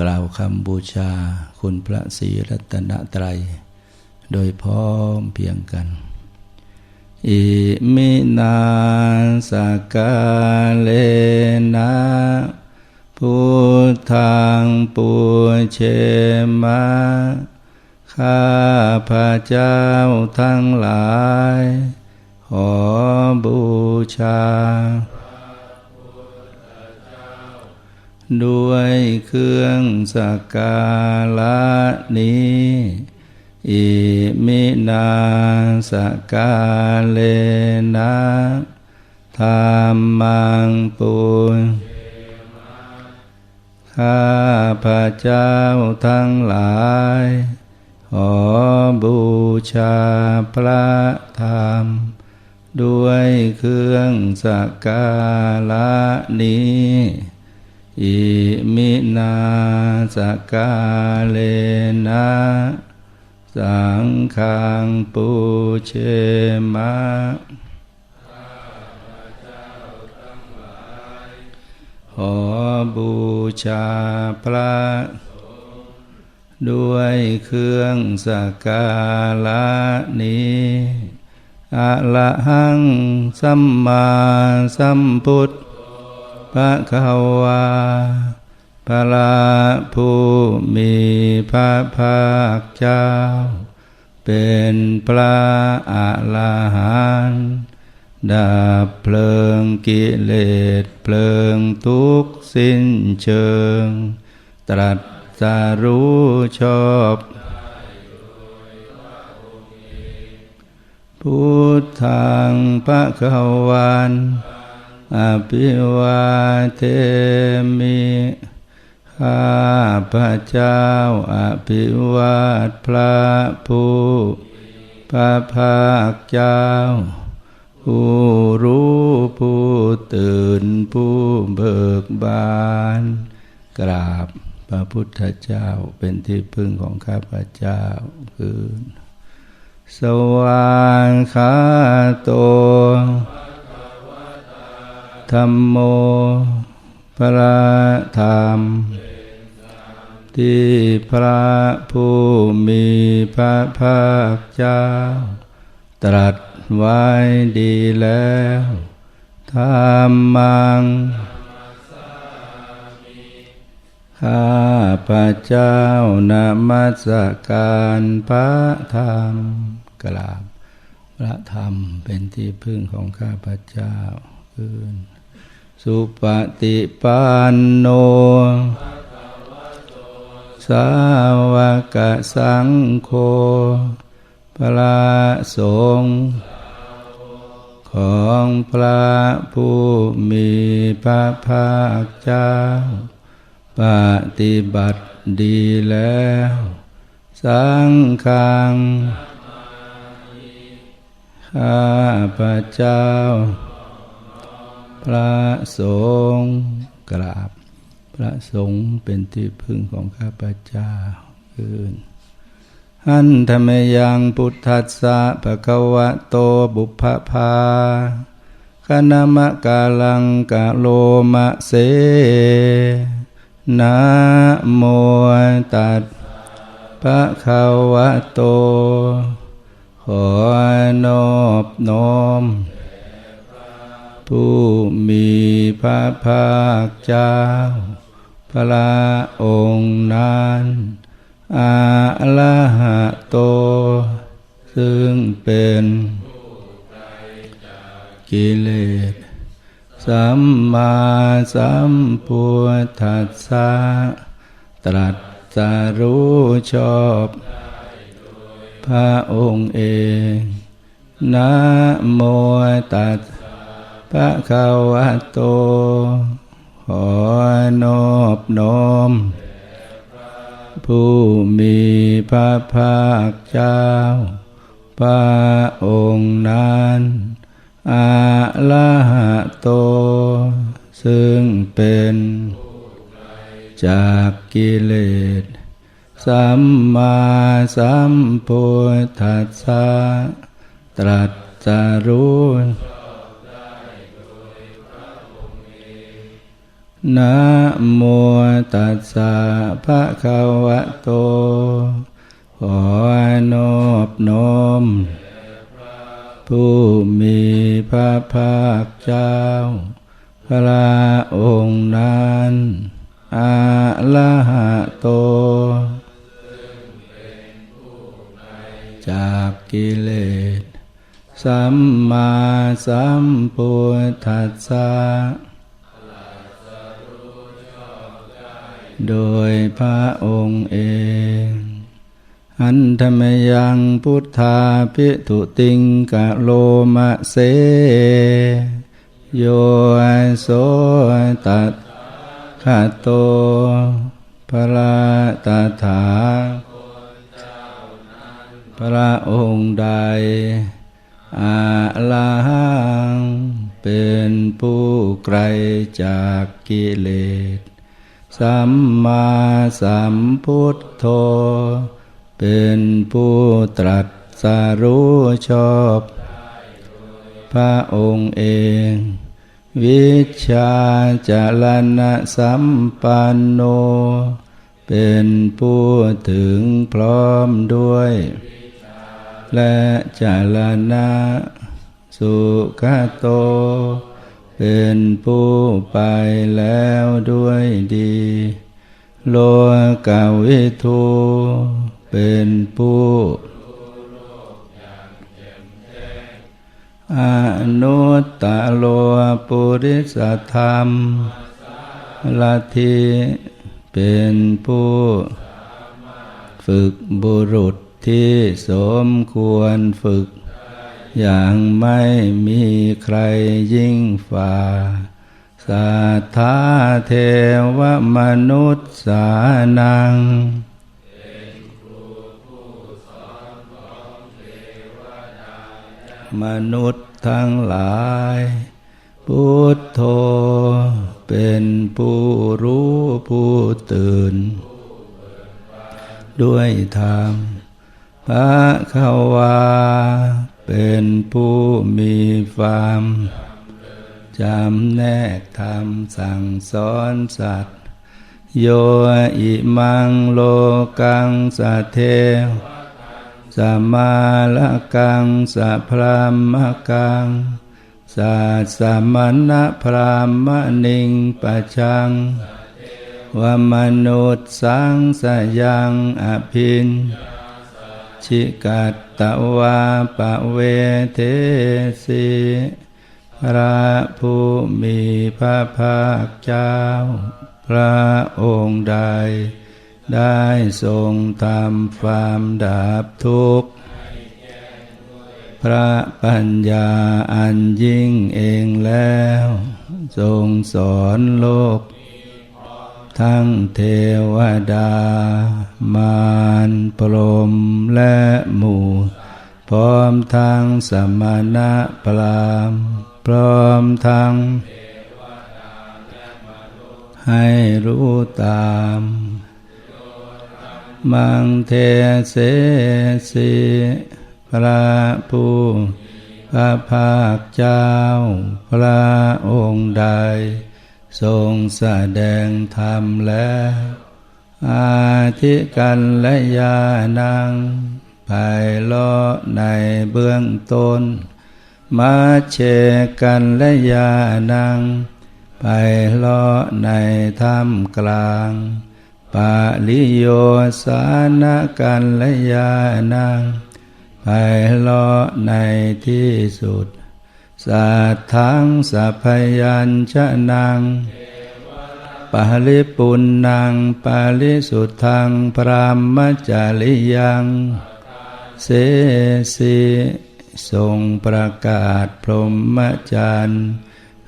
กล่าวคำบูชาคุณพระศรีรัตนตรัย โดยพร้อมเพียงกัน อิมินาสกาเลนะพุทธังปูเชมะข้าพระเจ้าทั้งหลาย ขอบูชา ด้วยเครื่องสักการะนี้ อิมินาสกาเลนะธรรมังปุญข้าพระเจ้าทั้งหลาย ขอบูชาพระธรรม ด้วยเครื่องสักการะนี้ อิมินาสกาเลนะสังฆังปูเชมะขอบูชาพระด้วยเครื่องสักการะนี้อะละหังสัมมาสัมพุทธ พระขาวาพระผู้มีพระภาคเจ้า เป็นพระอรหันต์ดับเพลิงกิเลสเพลิงทุกสิ้นเชิง ตรัสสรู้ชอบพุทธังพระขวัน อภิวาเทมิข้าพระเจ้าอภิวาทพระผู้พระภาคเจ้า ผู้รู้ผู้ตื่นผู้เบิกบาน กราบพระพุทธเจ้าเป็นที่พึ่งของข้าพเจ้าคือสวางขาโต ธรรมโมพระธรรม ที่พระผู้มีพระภาคเจ้า ตรัสไว้ดีแล้วธรรมังข้าพระเจ้านามัสการพระธรรมกราบพระธรรมเป็นที่พึ่งของข้าพระเจ้าคืน สุปฏิปันโน สาวกสังโฆพระสงฆ์ของพระผู้มีพระภาคเจ้า ปฏิบัติดีแล้ว สังฆังข้าพระเจ้า พระสงฆ์กราบ พระสงฆ์เป็นที่พึ่งของข้าพเจ้าอื่นหันธรรมยังพุทธัสสะภะคะวะโตบุพพาคณมะกาลังกะโลมะเสนะโมตัสภะคะวะโต ขอนอบน้อม ผู้มีพระภาคเจ้า พระองค์นั้นอาลาหะโต ซึ่งเป็นกิเลสสัมมาสัมพุทธัสสะตรัสสรู้ชอบ พระองค์เองนะโมตัส พระขาวะโต ขอนอบน้อม ผู้มีพระภาคเจ้า พระองค์นั้นอาลาหะโต ซึ่งเป็นจากกิเลส สัมมาสัมพุทธัสสะตรัสสรู้ นะโมตัสสะภะคะวะโต ขอนอบน้อม ผู้มีพระภาคเจ้า พระองค์นั้นอาละหะโต จากกิเลส สัมมาสัมพุทธัสสะ โดยพระองค์เอง อันธรรมยังพุทธาพิทุติงกะโลมะเส โยโสตัตขะโตพระตถา พระองค์ใด อาลาหังเป็นผู้ไกลจากกิเลส สัมมาสัมพุทโธ เป็นผู้ตรัสสรู้ชอบ พระองค์เอง วิชาจารณะสัมปันโน เป็นผู้ถึงพร้อมด้วย และจารณะสุขโต เป็นผู้ไปแล้วด้วยดี โลกาวิทูเป็นผู้อนุตตโลปุริสธรรมลัทธิเป็นผู้ ฝึกบุรุษที่สมควรฝึก อย่างไม่มีใครยิ่งฝ่าสัทธาเทวมนุษย์สานังมนุษย์ทั้งหลาย พุทโธเป็นผู้รู้ผู้ตื่น ด้วยธรรมพระขาวา เป็นผู้มีความจำแนกธรรมสั่งสอนสัตว์ โยอิมังโลกังสะเทวสัมมาละกังสัพรามกังสัสมณะพรามนิงปัจจังวมนุษย์สังสยังอภิน ชิกัตตวาปะเวเทสิพระผู้มีพระภาคเจ้า พระองค์ใด ได้ทรงทำความดับทุกข์ พระปัญญาอันยิ่งเองแล้ว ทรงสอนโลก ทั้งเทวดา มารพรมและหมู่ พร้อมทั้งสมณะพรามพร้อมทั้ง ให้รู้ตาม มังเทเสสิพระผู้พระภาคเจ้า พระองค์ใด ทรงแสดงธรรมแล้ว อาทิกันและยานังภายเลาะในเบื้องต้น มาเชกันและยานังไปเลาะในถ้ำกลางปาลิโยสานกันและยานังไปเลาะในที่สุด สัตทังสัพยัญชนังปาลิปุณนังปาลิสุทธังพรามจาริยังเสสีทรงประกาศพรหมจรรย์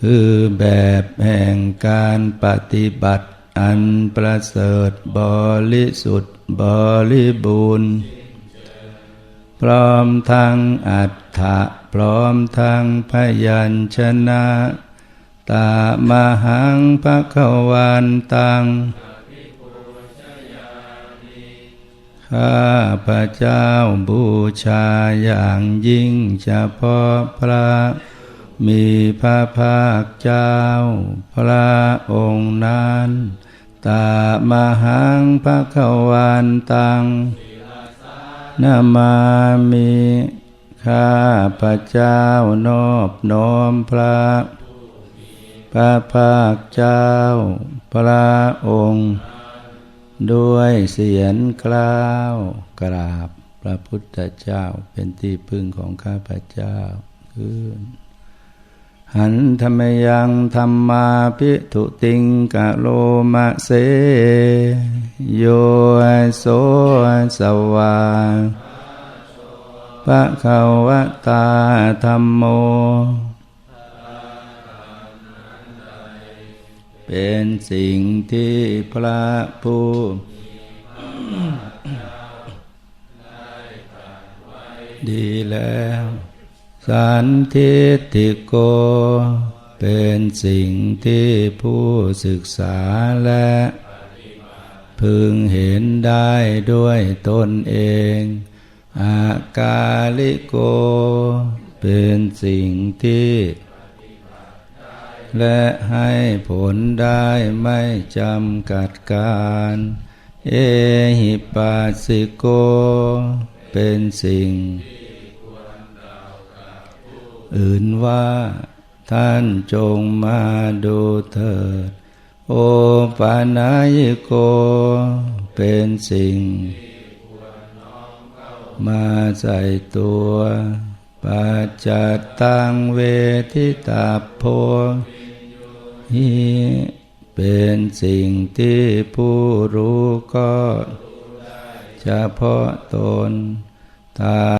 คือแบบแห่งการปฏิบัติอันประเสริฐบริสุทธิ์บริบูรณ์ พร้อมทั้งอัฏฐะ พร้อมทั้งพยัญชนะตามหังพระขวันตังข้าพระเจ้าบูชาอย่างยิ่งเฉพาะพระ มีพระภาคเจ้า พระองค์นั้นตามหังพระขวันตังนามามิ ข้าพระเจ้านอบน้อมพระพระภาคเจ้าพระองค์ ด้วยเสียงกล้าวกราบพระพุทธเจ้าเป็นที่พึ่งของข้าพระเจ้าขึ้นหันธรรมยังธรรมาพิทุติงกะโลมะเส โยโสสวาะขาวตาธรรมโม เป็นสิ่งที่พระผู้ดีแล้ว สันทิติโก เป็นสิ่งที่ผู้ศึกษาและ พึงเห็นได้ด้วยตนเอง อากาลิโก เป็นสิ่งที่ และให้ผลได้ไม่จำกัดการ เอหิปัสสิโก เป็นสิ่ง อื่นว่าท่านจงมาดูเถิด โอปานายโก เป็นสิ่ง มาใส่ตัวปัจจัตตังเวทิตาโพหิเป็นสิ่งที่ผู้รู้ก็เฉพาะตนตา